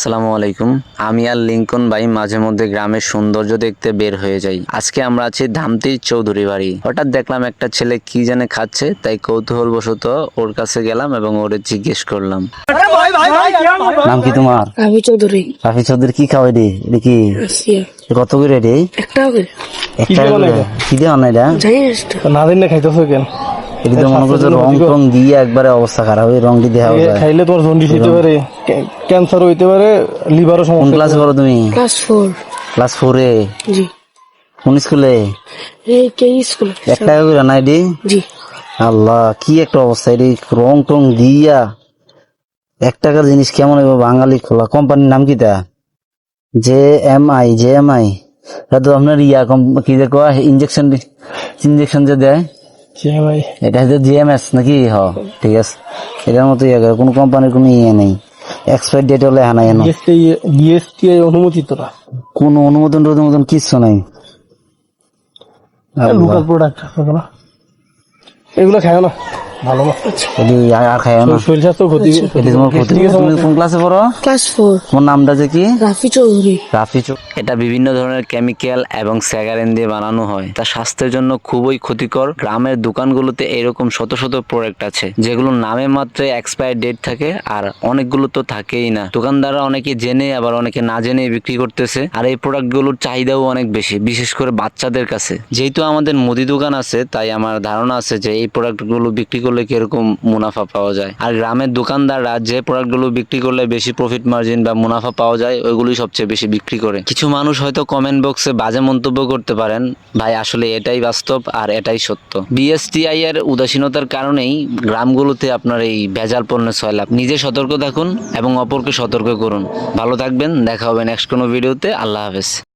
আসসালামু আলাইকুম। আমি আর লিঙ্কন ভাই মাঝে মধ্যে গ্রামের সৌন্দর্য দেখতে বের হয়ে যাই। আজকে আমরা আছি ধামতি চৌধুরী বাড়ি। হঠাৎ দেখলাম একটা ছেলে কি জানে খাচ্ছে তাই কৌতূহল বশত ওর কাছে গেলাম এবং ওরে জিজ্ঞেস করলাম। নাম কি তোমার? রাবি চৌধুরী। রাফি চৌধুরী কি খাওয়াই রে? এটা কি? কত করে রে? একটা করে। একটা কি দিয়ে অন্যায় এটা না না দিন না খাইতেছো কেন? এটা তো মনে করছ রং টং দিয়ে একবারে অবস্থা খারাপ হয়ে দেওয়া যায়। খাইলে তোমার জন্ডিস হইতে পারে ক্যান্সার হইতে পারে লিভারও কোন সমস্যা ক্লাসে পড়ো তুমি? ক্লাস ফোর ক্লাস ফোরে জি। কোন স্কুলে এই কে স্কুল এক টাকা করে নাই ডি জি। আল্লাহ কি একটা অবস্থা এটি রং টং দিয়া। এক টাকার জিনিস কেমন হবে বাঙালি খোলা? কোম্পানির নাম কি তা? J M I J M I. তো আপনার ইয়া কি যে কয়? ইঞ্জেকশন ইঞ্জেকশন যে দেয়। এটা হচ্ছে জিএমএস নাকি? হ ঠিক আছে। এটার মতো ইয়ে করে কোনো কোম্পানির কোনো ইয়ে নেই। এক্সপায়ার ডেট হলে হ্যাঁ না। জিএসটি অনুমোদিত না কোনো অনুমোদন টনুমোদন কিচ্ছু নাই। লোকাল প্রোডাক্ট এগুলো খায় না। ভালো আর আর না। শরীর স্বাস্থ্য ক্ষতি এটি তোমার ক্ষতি তুমি কোন ক্লাসে পড়ো? ক্লাস ফোর তোমার নামটা যে কি? রাফি চৌধুরী। রাফি এটা বিভিন্ন ধরনের কেমিক্যাল এবং স্যাগারেন দিয়ে বানানো হয়। তা স্বাস্থ্যের জন্য খুবই ক্ষতিকর। গ্রামের দোকানগুলোতে এরকম শত শত প্রোডাক্ট আছে যেগুলো নামে মাত্র এক্সপায়ার ডেট থাকে আর অনেকগুলো তো থাকেই না। দোকানদাররা অনেকে জেনে আবার অনেকে না জেনে বিক্রি করতেছে। আর এই প্রোডাক্টগুলোর চাহিদাও অনেক বেশি বিশেষ করে বাচ্চাদের কাছে। যেহেতু আমাদের মুদি দোকান আছে তাই আমার ধারণা আছে যে এই প্রোডাক্টগুলো বিক্রি করলে কীরকম মুনাফা পাওয়া যায়? আর গ্রামের দোকানদাররা যে প্রোডাক্টগুলো বিক্রি করলে বেশি প্রফিট মার্জিন বা মুনাফা পাওয়া যায়, ওইগুলোই সবচেয়ে বেশি বিক্রি করে। কিছু মানুষ হয়তো কমেন্ট বক্সে বাজে মন্তব্য করতে পারেন, ভাই, আসলে এটাই বাস্তব আর এটাই সত্য। বিএসটিআই এর উদাসীনতার কারণেই গ্রামগুলোতে আপনার এই ভেজাল পণ্যের সয়লাভ নিজে সতর্ক থাকুন এবং অপরকে সতর্ক করুন। ভালো থাকবেন, দেখা হবে নেক্সট কোনো ভিডিওতে আল্লাহ হাফেজ।